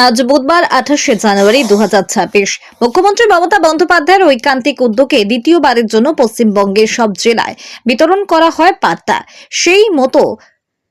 আজ বুধবার আঠাশে জানুয়ারি দু হাজার ছাব্বিশ। মুখ্যমন্ত্রী মমতা বন্দ্যোপাধ্যায়ের ঐকান্তিক উদ্যোগে দ্বিতীয়বারের জন্য পশ্চিমবঙ্গের সব জেলায় বিতরণ করা হয় পাট্টা। সেই মতো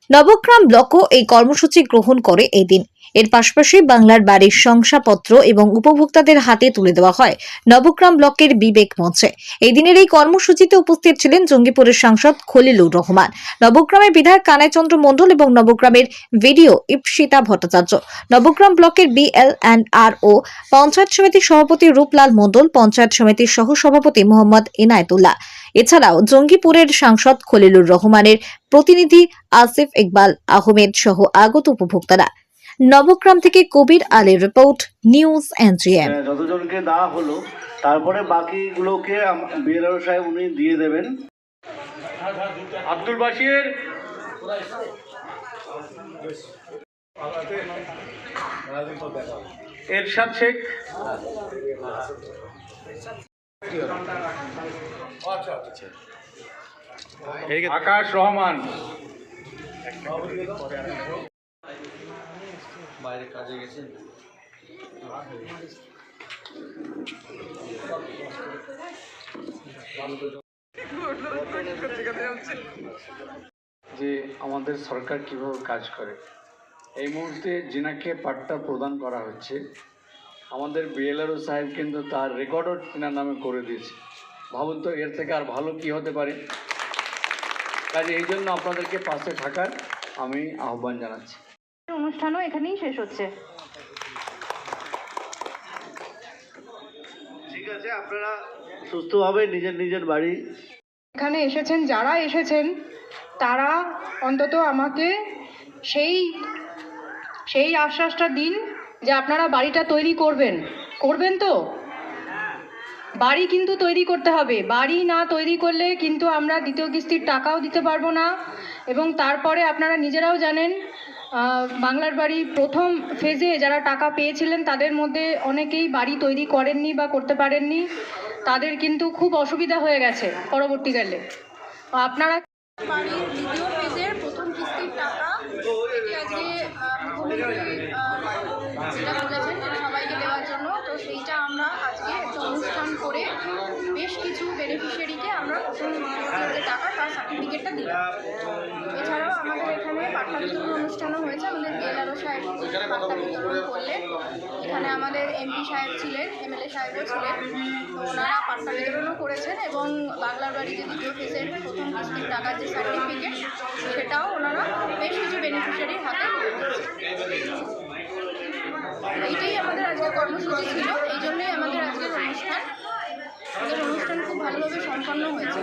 নবগ্রাম ব্লকও এই কর্মসূচি গ্রহণ করে এই দিন এর পাশাপাশি বাংলার বাড়ির শংসাপত্র এবং উপভোক্তাদের হাতে তুলে দেওয়া হয় নবগ্রাম ব্লকের বিবেক মঞ্চে। এই দিনের এই কর্মসূচিতে উপস্থিত ছিলেন জঙ্গিপুরের সাংসদ খলিলুর রহমান। নবগ্রামের বিধায়ক কানাইচন্দ্র মণ্ডল এবং নবগ্রামের ভিডিও ইপসিতা ভট্টাচার্য। নবগ্রাম ব্লকের BL and R O panchayat সমিতির সভাপতি রূপলাল মণ্ডল, পঞ্চায়েত সমিতির সহ সভাপতি মোহাম্মদ ইনায়েতুল্লাহ এছাড়াও জঙ্গিপুরের সাংসদ খলিলুর রহমানের প্রতিনিধি আসিফ ইকবাল আহমেদ সহ আগত উপভোক্তারা। নবগ্রাম থেকে কবির আলীর রিপোর্ট নিউজ এনজিএম। হ্যাঁ, যতজনকে দেওয়া হলো তারপরে বাকিগুলোকে বিএলআর সাহেব উনি দিয়ে দেবেন। আব্দুল বাশির। এরশাদ শেখ। আকাশ রহমান। বাইরে কাজে গেছেন? যে আমাদের সরকার কীভাবে কাজ করে? এই মুহূর্তে জিনাকে পাট্টা প্রদান করা হচ্ছে। আমাদের বিএলআরও সাহেব কিন্তু তার রেকর্ডও তিনার নামে করে দিয়েছে। ভাবুন তো এর থেকে আর ভালো কি হতে পারে? কাজে এই জন্য আপনাদেরকে পাশে থাকার আমি আহ্বান জানাচ্ছি। অনুষ্ঠানও এখানেই শেষ হচ্ছে। ঠিক আছে আপনারা সুস্থভাবে নিজের নিজের বাড়ি। এখানে এসেছেন যারা এসেছেন তারা অন্তত আমাকে সেই সেই আশ্বাসটা দিন যে আপনারা বাড়িটা তৈরি করবেন। করবেন তো? বাড়ি কিন্তু তৈরি করতে হবে। বাড়ি না তৈরি করলে কিন্তু আমরা দ্বিতীয় কিস্তির টাকাও দিতে পারব না। এবং তারপরে আপনারা নিজেরাও জানেন বাংলার বাড়ি প্রথম ফেজে যারা টাকা পেয়েছিলেন তাদের মধ্যে অনেকেই বাড়ি তৈরি করেননি বা করতে পারেননি। তাদের কিন্তু খুব অসুবিধা হয়ে গেছে পরবর্তীকালে। আপনারা বাড়ির দ্বিতীয় ফেজের প্রথম কিস্তির টাকা এটি আজকে আহ, মুখ্যমন্ত্রী আহ, যেটা বলেছেন যেটা সবাইকে দেওয়ার জন্য তো সেইটা আমরা আজকে একটা অনুষ্ঠান করে বেশ কিছু বেনিফিশিয়ারিকে আমরা প্রথম কিস্তির যে টাকা সার্টিফিকেটটা দিলাম। এছাড়াও আমাদের এখানে পাট্টা বিতরণ অনুষ্ঠানও হয়েছে, আমাদের বিএলআরও সাহেব পাট্টা বিতরণ করলেন এখানে আমাদের এমপি সাহেব ছিলেন এমএলএ সাহেবও ছিলেন। ওনারা পাট্টা বিতরণও করেছেন এবং বাংলার বাড়ি যে দ্বিতীয় ফেজের প্রথম কিস্তির টাকার যে সার্টিফিকেট সেটাও ওনারা বেশ কিছু বেনিফিশিয়ারির হাতে এইটাই আমাদের আজকে কর্মসূচি ছিল। এই জন্যই আমাদের আজকের অনুষ্ঠান। আমাদের অনুষ্ঠান খুব ভালোভাবে সম্পন্ন হয়েছে।